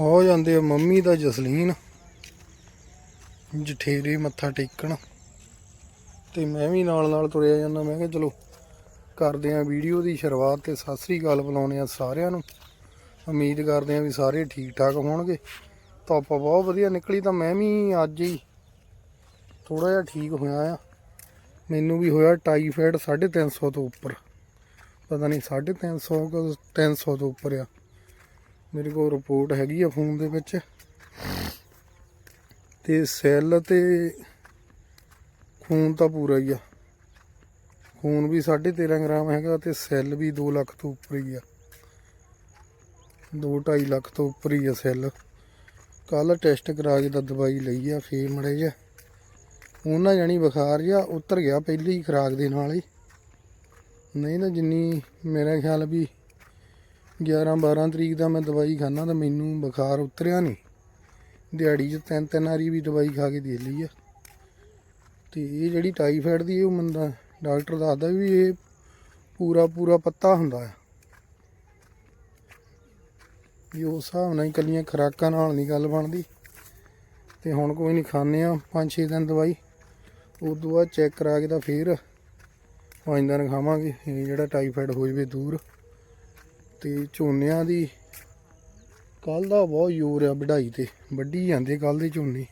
ਹੋ ਜਾਂਦੇ ਆ, ਮੰਮੀ ਦਾ ਜਸਲੀਨ। ਜਠੇਰੇ ਮੱਥਾ ਟੇਕਣ। ਤੇ ਮੈਂ ਵੀ ਨਾਲ ਨਾਲ ਤੁਰਿਆ ਜਾਂਦਾ, ਮੈਂ ਕਿਹਾ ਚਲੋ ਕਰਦੇ ਆ ਵੀਡੀਓ ਦੀ ਸ਼ੁਰੂਆਤ ਤੇ ਸਤਿ ਸ੍ਰੀ ਅਕਾਲ ਬੁਲਾਉਣੇ ਆ ਸਾਰਿਆਂ ਨੂੰ। ਉਮੀਦ ਕਰਦੇ ਆ ਵੀ ਸਾਰੇ ਠੀਕ ਠਾਕ ਹੋਣਗੇ ਧੁੱਪ ਬਹੁਤ ਵਧੀਆ ਨਿਕਲੀ, ਤਾਂ ਮੈਂ ਵੀ ਅੱਜ ਹੀ ਥੋੜਾ ਜਿਹਾ ਠੀਕ ਹੋਇਆ ਆ। ਮੈਨੂੰ ਵੀ ਹੋਇਆ ਟਾਈਫਾਇਡ 350 ਤੋਂ ਉੱਪਰ। ਪਤਾ ਨਹੀਂ 350 ਕਿ 300 ਤੋਂ ਉੱਪਰ ਆ। ਮੇਰੇ ਕੋਲ ਰਿਪੋਰਟ ਹੈਗੀ ਆ ਫੋਨ ਦੇ ਵਿੱਚ। ਤੇ ਸੈੱਲ ਤੇ ਖੂਨ ਤਾਂ ਪੂਰਾ ਹੀ ਆ। ਖੂਨ ਵੀ 13.5 ਗ੍ਰਾਮ ਹੈਗਾ ਤੇ ਸੈੱਲ ਵੀ 2 ਲੱਖ ਤੋਂ ਉੱਪਰ ਹੀ ਆ। 2.5 ਲੱਖ ਤੋਂ ਉੱਪਰ ਹੀ ਆ ਸੈੱਲ ਕੱਲ ਟੈਸਟ ਕਰਾ ਕੇ ਤਾਂ ਦਵਾਈ ਲਈ ਆ, ਫੇਰ ਮੜੇ ਜਾ ਉਹਨਾਂ ਜਾਨੀ ਬੁਖਾਰ ਜਿਹਾ, ਉਤਰ ਗਿਆ ਪਹਿਲੀ ਹੀ ਖੁਰਾਕ ਦੇ ਨਾਲ ਹੀ। ਨਹੀਂ ਨਾ ਜਿੰਨੀ ਮੇਰਾ ਖਿਆਲ ਵੀ 11 12 ਤਰੀਕ ਦਾ ਮੈਂ ਦਵਾਈ ਖਾਣਾ ਤਾਂ ਮੈਨੂੰ ਬੁਖਾਰ ਉਤਰਿਆ ਨਹੀਂ। ਦਿਹਾੜੀ 'ਚ ਤਿੰਨ ਤਿੰਨ ਵਾਰੀ ਵੀ ਦਵਾਈ ਖਾ ਕੇ ਦੇ ਲਈ ਆ। ਤੇ ਇਹ ਜਿਹੜੀ ਟਾਈਫਾਇਡ ਦੀ ਉਹ ਮੰਦਾ ਡਾਕਟਰ ਦੱਸਦਾ ਵੀ ਇਹ ਪੂਰਾ ਪੂਰਾ ਪੱਤਾ ਹੁੰਦਾ ਆ। ਵੀ ਉਸ ਹਿਸਾਬ ਨਾਲ ਹੀ ਕੱਲੀਆਂ ਖੁਰਾਕਾਂ ਨਾਲ ਨਹੀਂ ਗੱਲ ਬਣਦੀ। ਤੇ ਹੁਣ ਕੋਈ ਨਹੀਂ ਖਾਣੇ ਆ 5-6 ਦਿਨ ਦਵਾਈ। ਉਸ ਤੋਂ ਬਾਅਦ ਚੈੱਕ ਕਰਾ ਕੇ ਤਾਂ ਫੇਰ ਪੰਜ ਦਿਨ ਖਾਵਾਂਗੇ। ਇਹ ਜਿਹੜਾ ਟਾਈਫਾਇਡ ਹੋ ਜਵੇ ਦੂਰ। ਤੇ ਝੋਨਿਆਂ ਦੀ ਕੱਲ ਦਾ ਬਹੁਤ ਜ਼ੋਰ ਆ ਵਢਾਈ ਤੇ, ਵੱਢੀ ਜਾਂਦੇ ਕੱਲ ਦੇ ਝੋਨੇ।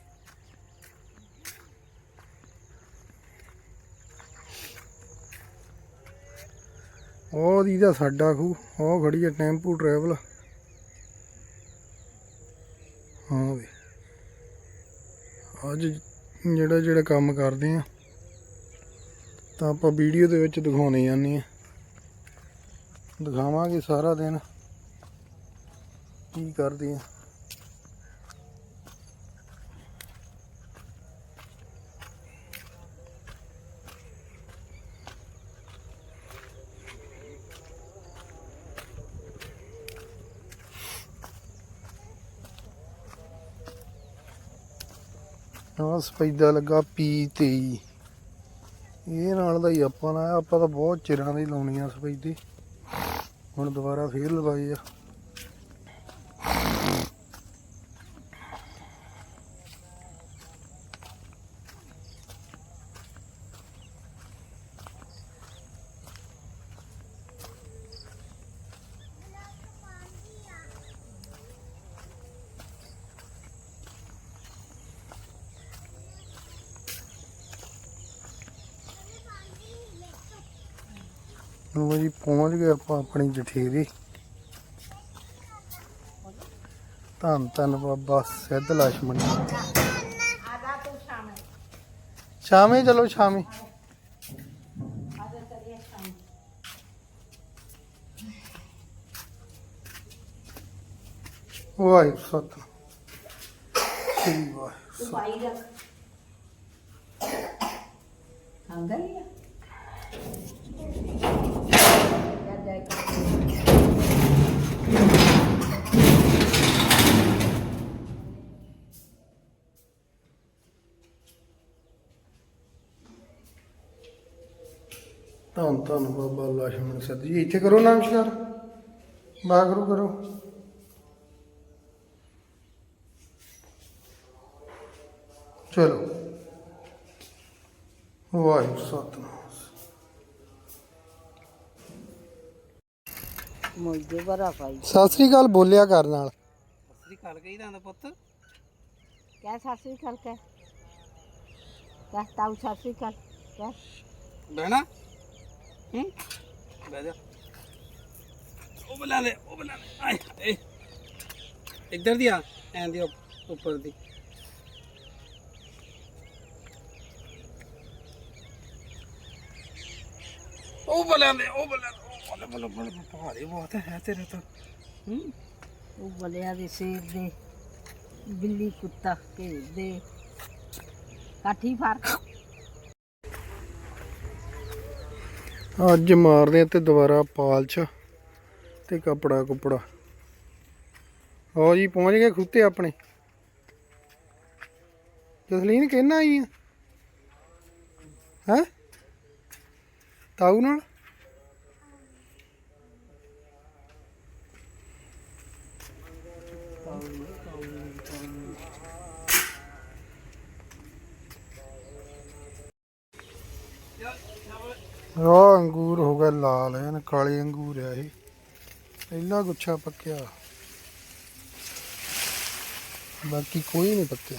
ਉਹ ਦੀ ਦਾ ਸਾਡਾ ਖੂ ਉਹ ਖੜੀ ਆ ਟੈਂਪੂ ਟਰੈਵਲ ਹਾਂ ਵੀ। ਅੱਜ ਜਿਹੜਾ ਜਿਹੜਾ ਕੰਮ ਕਰਦੇ ਆ, ਤਾਂ ਆਪਾਂ ਵੀਡੀਓ ਦੇ ਵਿੱਚ ਦਿਖਾਉਣੇ ਜਾਂਦੇ ਆ। ਦਿਖਾਵਾਂਗੇ ਸਾਰਾ ਦਿਨ ਕੀ ਕਰਦੇ ਆ। ਆਹ ਸਪੈਦਾ ਲੱਗਾ ਪੀ 23 ਇਹ ਨਾਲ ਦਾ ਹੀ ਆਪਾਂ ਨਾ ਆਪਾਂ ਤਾਂ ਬਹੁਤ ਚਿਰਾਂ ਦੀ ਲਾਉਣੀ ਆ ਸਪੈਦੇ। ਹੁਣ ਦੁਬਾਰਾ ਫੇਰ ਲਵਾਈ ਆ। ਲੋ ਜੀ ਪਹੁੰਚ ਗਏ ਆਪਾਂ ਆਪਣੀ ਜਠੇਰੀ। ਧੰਨ ਧੰਨ ਬਾਬਾ ਸਿੱਧ ਲక్ష్ਮਣ ਸ਼ਾਮੇ ਚਲੋ ਸ਼ਾਮੇ। ਵਾਹਿਗੁਰੂ ਸਤਿ। ਸ੍ਰੀ ਵਾਹਿਗੁਰੂ ਭਾਈ ਰੱਖ ਖਾਂਦਾ ਹੀ ਧੰਨ ਧੰਨ ਬਾਬਾ ਲక్ష్ਮਣ ਸਰ ਜੀ ਇੱਥੇ ਕਰੋ ਨਮਸਕਾਰ। ਵਾਹਿਗੁਰੂ ਕਰੋ। ਚਲੋ। ਵਾਹਿਗੁਰੂ ਸਤਨਾਮ। ਮੋਜੇ ਭਰਾ ਪਾਈ ਸਤਿ ਸ੍ਰੀ ਬੋਲਿਆ ਕਰ ਨਾਲ। ਸਤਿ ਸ੍ਰੀ ਅਕਾਲ ਕਹੀ ਦਾ ਪੁੱਤ। ਕਹਿ ਸਤਿ ਸ੍ਰੀ ਅਕਾਲ ਕਹਿ। ਕਹਿ ਤਾਉ ਸਤਿ ਸ੍ਰੀ ਅਕਾਲ ਹੂੰ? ਬਹਿ ਜਾ। ਉਹ ਬੁਲਾ ਲੈ ਉਹ ਬੁਲਾ ਲੈ। ਆਏ ਹਾਏ। ਇੱਧਰ ਦੀ ਆ ਐਂ ਦੀ ਉੱਪ- ਉੱਪਰ ਦੀ। ਉਹ ਬੁਲਾ ਲੈ ਉਹ ਬੁਲਾ ਲੈ। ਉਹ ਬੁਲਾ ਬੁਲਾ ਬੁਲਾ ਭਾਰੀ ਬਹੁਤ ਹੈ ਤੇਰੇ ਤੋਂ। ਹੂੰ? ਉਹ ਬਲਿਆ ਦੇ ਸ਼ੇਰ ਦੇ ਬਿੱਲੀ ਕੁੱਤਾ ਕੇ ਦੇ ਕਾਠੀ ਫਾਰ ਅੱਜ ਮਾਰਦੇ ਆ ਤੇ ਦੁਬਾਰਾ ਪਾਲਚ ਤੇ ਕਪੜਾ ਕੁਪੜਾ। ਹੋ ਜੀ, ਪਹੁੰਚ ਗਏ ਖੁੱਤੇ ਆਪਣੇ। ਜਸਲੀਨ ਕਹਿਣਾ ਆਈ ਆ? ਹੈ? ਤਾਊ ਨਾਲ? ਆਹ ਅੰਗੂਰ ਹੋ ਗਿਆ ਲਾਲ, ਐਨ ਕਾਲੇ ਅੰਗੂਰ ਆ ਇਹ। ਪਹਿਲਾ ਗੁੱਛਾ ਪੱਕਿਆ। ਬਾਕੀ ਕੋਈ ਨਹੀਂ ਪੱਕਿਆ।